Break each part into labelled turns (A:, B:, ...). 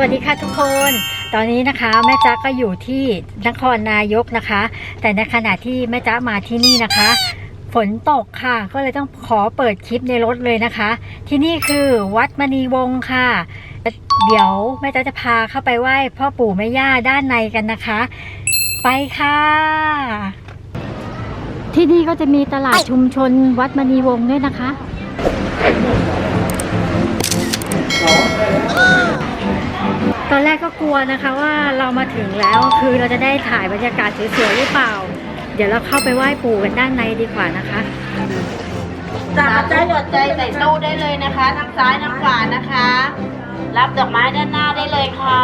A: วัสดีค่ะทุกคน ตอนนี้นะคะแม่จ๊ะก็อยู่ที่นครนายกนะคะ แต่ในขณะที่แม่จ๊ะมาที่นี่นะคะ ฝนตกค่ะ ก็เลยต้องขอเปิดคลิปในรถเลยนะคะ ที่นี่คือวัดมณีวงศ์ค่ะ เดี๋ยวแม่จ๊ะจะพาเข้าไปไหว้พ่อปู่แม่ย่าด้านในกันนะคะ ไปค่ะ ที่นี่ก็จะมีตลาดชุมชนวัดมณีวงศ์ด้วยนะคะ ตอนแรกก็กลัวนะคะว่าเรามาถึงแล้วคือเราจะได้ถ่ายบรรยากาศสวยๆหรือเปล่า เดี๋ยวเราเข้าไปไหว้ปู่กันด้านในดีกว่านะคะ
B: จับใจหยดใจใส่ตู้ได้เลยนะคะทางซ้ายทางขวานะคะ รับดอกไม้ด้านหน้าได้เลยค่ะ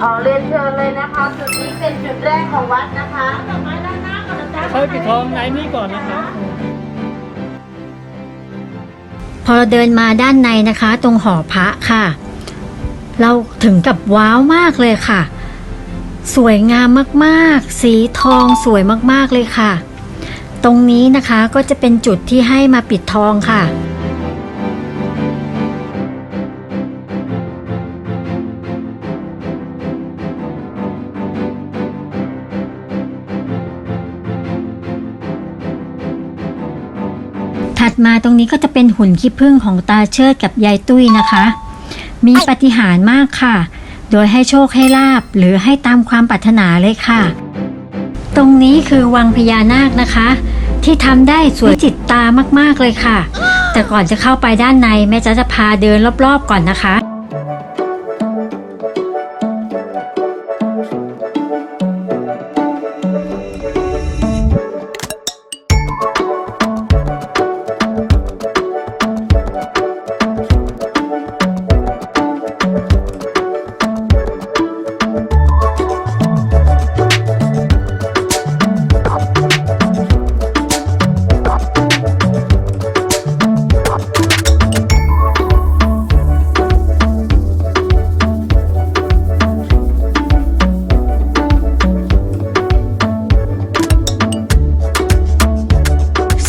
B: ขอเรียนเชิญเลยนะคะจุดนี้เป็นจุดแรกของวัดนะคะดอกไม้ด้านหน้าก่อนนะจ๊ะ
C: เข้าปิดทองในนี่ก่อนนะครับ
A: พ อเราเดินมาด้านในนะคะ ตรงหอพระค่ะ เราถึงกับว้าวมากเลยค่ะ สวยงามมากๆ สีทองสวยมากๆเลยค่ะ ตรงนี้นะคะก็จะเป็นจุดที่ให้มาปิดทองค่ะ มาตรงนี้ก็จะเป็นหุ่นขี้ผึ้งของตาเชิดกับยายตุ้ยนะคะ มีปาฏิหาริมากค่ะ โดยให้โชคให้ลาบหรือให้ตามความปรารถนาเลยค่ะ ตรงนี้คือวังพญานาคนะคะ ที่ทำได้สวยจิตตามากๆเลยค่ะ แต่ก่อนจะเข้าไปด้านในแม่จะจะพาเดินรอบๆก่อนนะคะ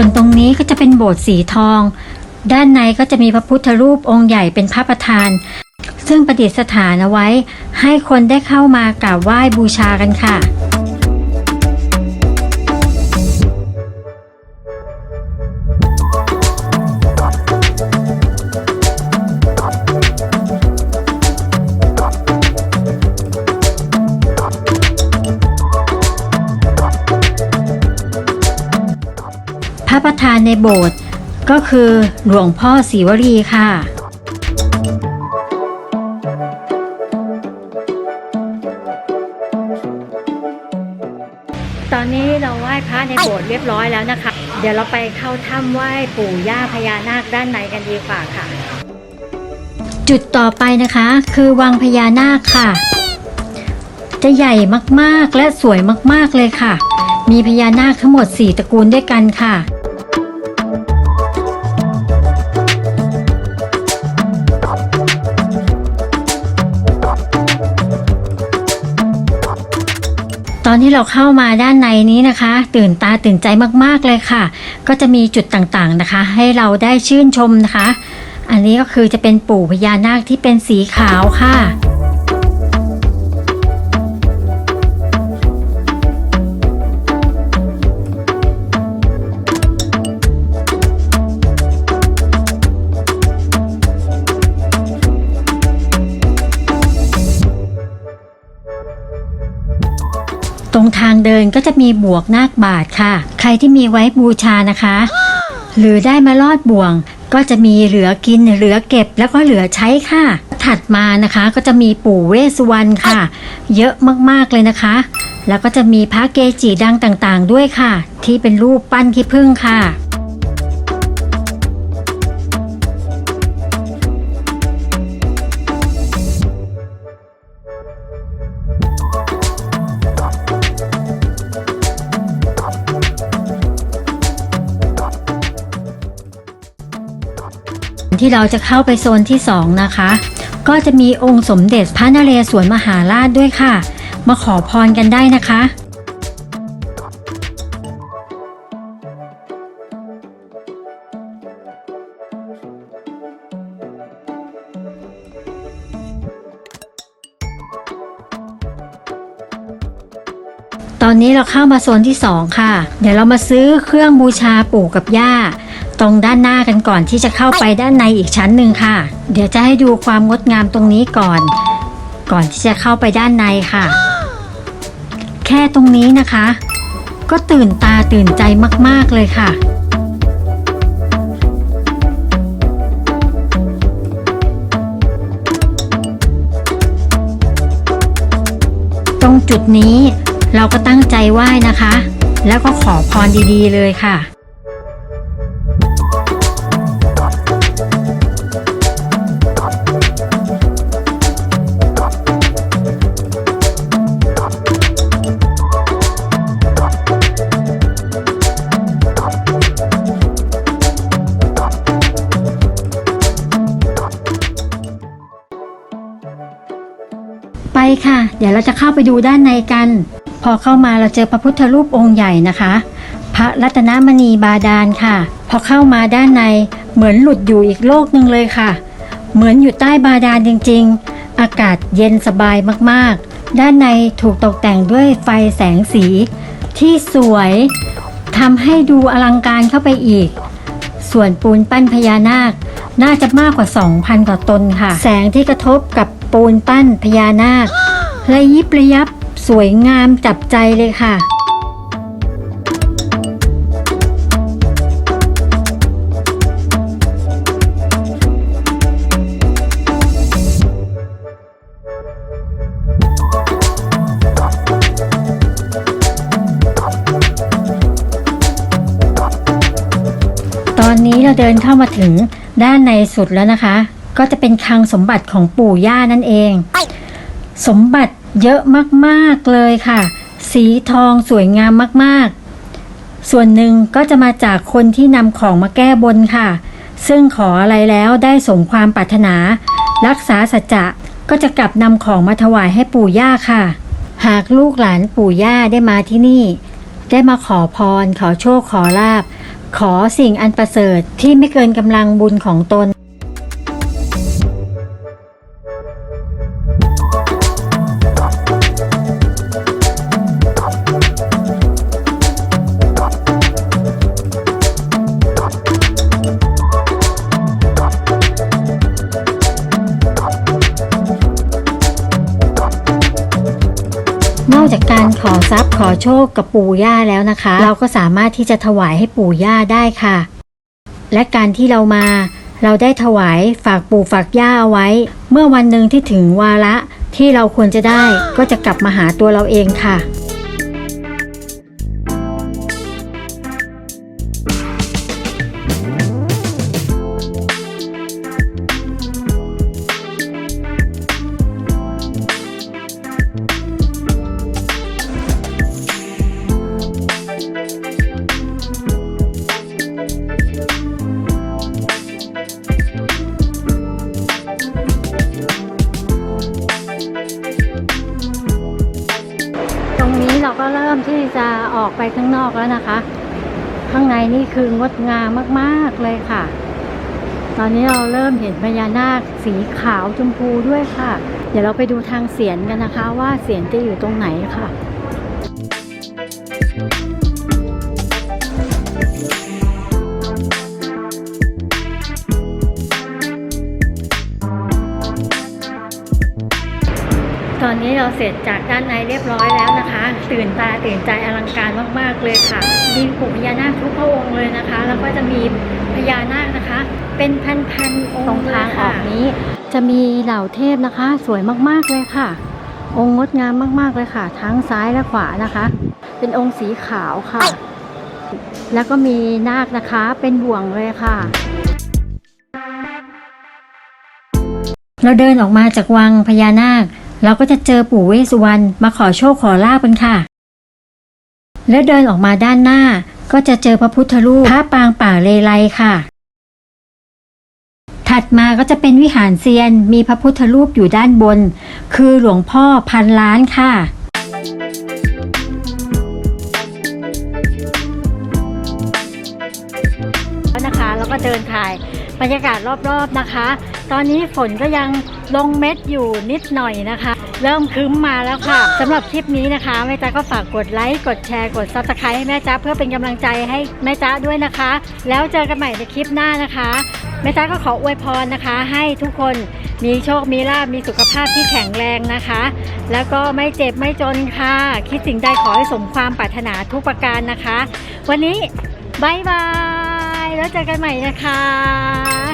A: วนตรงนี้ก็จะเป็นโบสถ์สีทอง ด้านในก็จะมีพระพุทธรูปองค์ใหญ่เป็นพระประธาน ซึ่งประดิษฐานเอาไว้ ให้คนได้เข้ามากราบไหว้บูชากันค่ะ พระประธานในโบสถ์ก็คือหลวงพ่อศรีวลีค่ะ ตอนนี้เราไหว้พระในโบสถ์เรียบร้อยแล้วนะคะ เดี๋ยวเราไปเข้าถ้ำไหว้ปู่ย่าพญานาคด้านในกันดีกว่าค่ะ จุดต่อไปนะคะ คือวังพญานาคค่ะ จะใหญ่มากๆและสวยมากๆเลยค่ะ มีพญานาคทั้งหมด 4 ตระกูลด้วยกันค่ะ อนที่เราเข้ามาด้านในนี้นะคะ ตื่นตาตื่นใจมากๆเลยค่ะ ก็จะมีจุดต่างๆนะคะ ให้เราได้ชื่นชมนะคะ อันนี้ก็คือจะเป็นปู่พญานาคที่เป็นสีขาวค่ะ ทางเดินก็จะมีบวกนาคบาทค่ะ ใครที่มีไว้บูชานะคะ หรือได้มาลอดบ่วง ก็จะมีเหลือกินเหลือเก็บแล้วก็เหลือใช้ค่ะ ถัดมานะคะก็จะมีปู่เวสสุวรรณค่ะ เยอะมากๆเลยนะคะ แล้วก็จะมีพระเกจิดังต่างๆ ด้วยค่ะ ที่เป็นรูปปั้นขี้ผึ้งค่ะ ที่เราจะเข้าไปโซนที่ 2 นะคะ ก็จะมีองค์สมเด็จพระนเรศวรมหาราชด้วยค่ะ มาขอพรกันได้นะคะตอนนี้เราเข้ามาโซนที่ 2 ค่ะ เดี๋ยวเรามาซื้อเครื่องบูชาปู่กับย่า ตรงด้านหน้ากันก่อนที่จะเข้าไปด้านในอีกชั้นหนึ่งค่ะ เดี๋ยวจะให้ดูความงดงามตรงนี้ก่อน ก่อนที่จะเข้าไปด้านในค่ะ แค่ตรงนี้นะคะ ก็ตื่นตาตื่นใจมาก ๆเลยค่ะตรงจุดนี้เราก็ตั้งใจไหว้นะคะ แล้วก็ขอพรดีๆเลยค่ะ ค่ะ เดี๋ยวเราจะเข้าไปดูด้านในกัน พอเข้ามาเราเจอพระพุทธรูปองค์ใหญ่นะคะ พระรัตนมณีบาดาลค่ะ พอเข้ามาด้านในเหมือนหลุดอยู่อีกโลกหนึ่งเลยค่ะ เหมือนอยู่ใต้บาดาลจริง ๆ อากาศเย็นสบายมากๆ ด้านในถูกตกแต่งด้วยไฟแสงสี ที่สวยทำให้ดูอลังการเข้าไปอีก ส่วนปูนปั้นพญานาค น่าจะมากกว่า 2,000 กว่าตนค่ะ แสงที่กระทบกับปูนปั้นพญานาค ระยิบระยับสวยงามจับใจเลยค่ะ ตอนนี้เราเดินเข้ามาถึงด้านในสุดแล้วนะคะ ก็จะเป็นคลังสมบัติของปู่ย่านั่นเอง สมบัติ เยอะมากๆเลยค่ะ สีทองสวยงามมากๆ ส่วนหนึ่งก็จะมาจากคนที่นำของมาแก้บนค่ะ ซึ่งขออะไรแล้วได้สมความปรารถนา รักษาสัจจะก็จะกลับนำของมาถวายให้ปู่ย่าค่ะ หากลูกหลานปู่ย่าได้มาที่นี่ ได้มาขอพร ขอโชคขอลาบ ขอสิ่งอันประเสริฐที่ไม่เกินกำลังบุญของตนน ทรัพย์ขอโชคกับปู่ย่าแล้วนะคะ เราก็สามารถที่จะถวายให้ปู่ย่าได้ค่ะ และการที่เรามา เราได้ถวายฝากปู่ฝากย่าเอาไว้ เมื่อวันหนึ่งที่ถึงวาระที่เราควรจะได้ก็จะกลับมาหาตัวเราเองค่ะ ไปข้างนอกแล้วนะคะ ข้างในนี่คืองดงามมากๆเลยค่ะ ตอนนี้เราเริ่มเห็นพญานาคสีขาวชมพูด้วยค่ะ เดี๋ยวเราไปดูทางเสียนกันนะคะ ว่าเสียนจะอยู่ตรงไหนค่ะ อนนี้เราเสร็จจากด้านในเรียบร้อยแล้วนะคะ ตื่นตาตื่นใจอลังการมากๆเลยค่ะ มีปู่พญานาคทุกพระองค์เลยนะคะ แล้วก็จะมีพญานาคนะคะ เป็นพันๆองค์ตรงทางออกนี้ จะมีเหล่าเทพนะคะ สวยมากๆเลยค่ะ องค์งดงามมากๆเลยค่ะ ทั้งซ้ายและขวานะคะ เป็นองค์สีขาวค่ะ แล้วก็มีนาคนะคะเป็นบ่วงเลยค่ะเราเดินออกมาจากวังพญานาค เราก็จะเจอปู่เวสุวรรณมาขอโชคขอลาบกันค่ะ แล้วเดินออกมาด้านหน้า ก็จะเจอพระพุทธรูปพระปางป่าเลไลค่ะ ถัดมาก็จะเป็นวิหารเซียนมีพระพุทธรูปอยู่ด้านบน คือหลวงพ่อพันล้านค่ะแล้วนะคะแล้วก็เดินถ่ายบรรยากาศรอบๆนะคะ ตอนนี้ฝนก็ยังลงเม็ดอยู่นิดหน่อยนะคะ เริ่มครึ้มมาแล้วค่ะสำหรับคลิปนี้นะคะแม่จ้าก็ฝากกดไลค์กดแชร์กดซับสไครต์ให้แม่จ้าเพื่อเป็นกำลังใจให้แม่จ้าด้วยนะคะ แล้วเจอกันใหม่ในคลิปหน้านะคะแม่จ้าก็ขออวยพรนะคะ ให้ทุกคนมีโชคมีลาภมีสุขภาพที่แข็งแรงนะคะ แล้วก็ไม่เจ็บไม่จนค่ะ คิดสิ่งใดขอให้สมความปรารถนาทุกประการนะคะ วันนี้บายบาย แล้วเจอกันใหม่นะคะ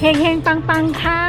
A: เฮงเฮงปังปังค่ะ